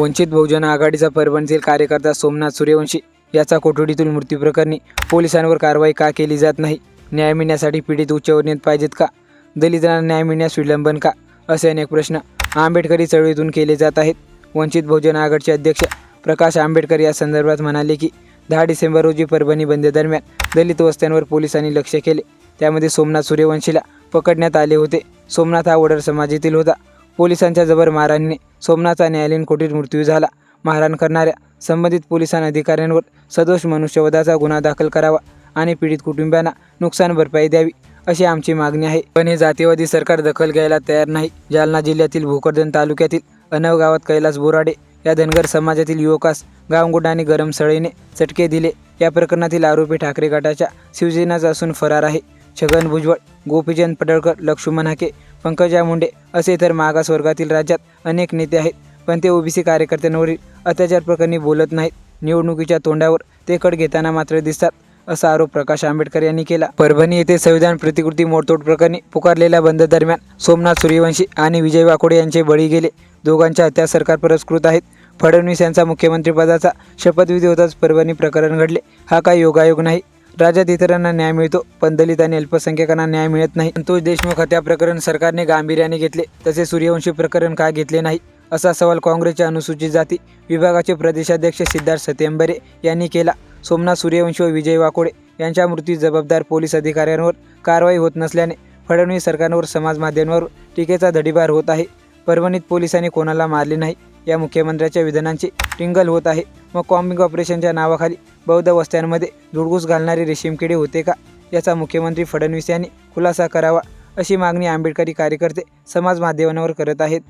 वंचित बहुजन आघाडीचा परभणीतील कार्यकर्ता सोमनाथ सूर्यवंशी याचा कोठडीतील मृत्यूप्रकरणी पोलिसांवर कारवाई का केली जात नाही? न्याय मिळण्यासाठी पीडित उच्चवर्णीत पाहिजेत का? दलितांना न्याय मिळण्यास विलंबन का? असे अनेक प्रश्न आंबेडकरी चळवळीतून केले जात आहेत. वंचित बहुजन आघाडीचे अध्यक्ष प्रकाश आंबेडकर या संदर्भात म्हणाले की दहा डिसेंबर रोजी परभणी बंददरम्यान दलित वस्त्यांवर पोलिसांनी लक्ष केले. त्यामध्ये सोमनाथ सूर्यवंशीला पकडण्यात आले होते. सोमनाथ हा वडर समाजातील होता. पोलिसांच्या जबर मारहाणीने सोमनाथचा न्यायालयीन कोटीत मृत्यू झाला. मारहाण करणाऱ्या संबंधित पोलिसांना अधिकाऱ्यांवर सदोष मनुष्यवधाचा गुन्हा दाखल करावा आणि पीडित कुटुंबियांना नुकसान भरपाई द्यावी अशी आमची मागणी आहे. पण हे जातीवादी सरकार दखल घ्यायला तयार नाही. जालना जिल्ह्यातील भोकरदन तालुक्यातील अनव गावात कैलास बोराडे या धनगर समाजातील युवकास गावगुंडाने गरम सळीने चटके दिले. या प्रकरणातील आरोपी ठाकरे गटाच्या शिवसेनाचा असून फरार आहे. छगन भुजबळ गोपीचंद पडळकर लक्ष्मण हाके पंकजा मुंडे असे तर मागास वर्गातील राज्यात अनेक नेते आहेत. पण ते ओबीसी कार्यकर्त्यांवरील अत्याचार प्रकरणी बोलत नाहीत. निवडणुकीच्या तोंडावर ते कड घेताना मात्र दिसतात असा आरोप प्रकाश आंबेडकर यांनी केला. परभणी येथे संविधान प्रतिकृती मोडतोड प्रकरणी पुकारलेल्या बंद दरम्यान सोमनाथ सूर्यवंशी आणि विजय वाकोडे यांचे बळी गेले. दोघांच्या हत्या सरकार पुरस्कृत आहेत. फडणवीस यांचा मुख्यमंत्रीपदाचा शपथविधी होताच परभणी प्रकरण घडले. हा काही योगायोग नाही. राज्यात इतरांना न्याय मिळतो पण दलित आणि अल्पसंख्याकांना न्याय मिळत नाही. संतोष देशमुख हत्या प्रकरण सरकारने गांभीर्याने घेतले तसे सूर्यवंशी प्रकरण का घेतले नाही? असा सवाल काँग्रेसच्या अनुसूचित जाती विभागाचे प्रदेशाध्यक्ष सिद्धार्थ सत्यंबरे यांनी केला. सोमनाथ सूर्यवंशी व विजय वाकोडे यांच्या मृत्यू जबाबदार पोलीस अधिकाऱ्यांवर कारवाई होत नसल्याने फडणवीस सरकारवर समाज माध्यमांवर टीकेचा धडीबार होत आहे. परभणीत पोलिसांनी कोणाला मारले नाही? या मुख्यमंत्र्याच्या विधानांची टिंगल होत आहे. मग कॉम्बिंग ऑपरेशनच्या नावाखाली बौद्ध वस्त्यांमध्ये धुडगूस घालणारे रेशीम किडे होते का? याचा मुख्यमंत्री फडणवीस यांनी खुलासा करावा अशी मागणी आंबेडकरी कार्यकर्ते समाज माध्यमांवर करत आहेत.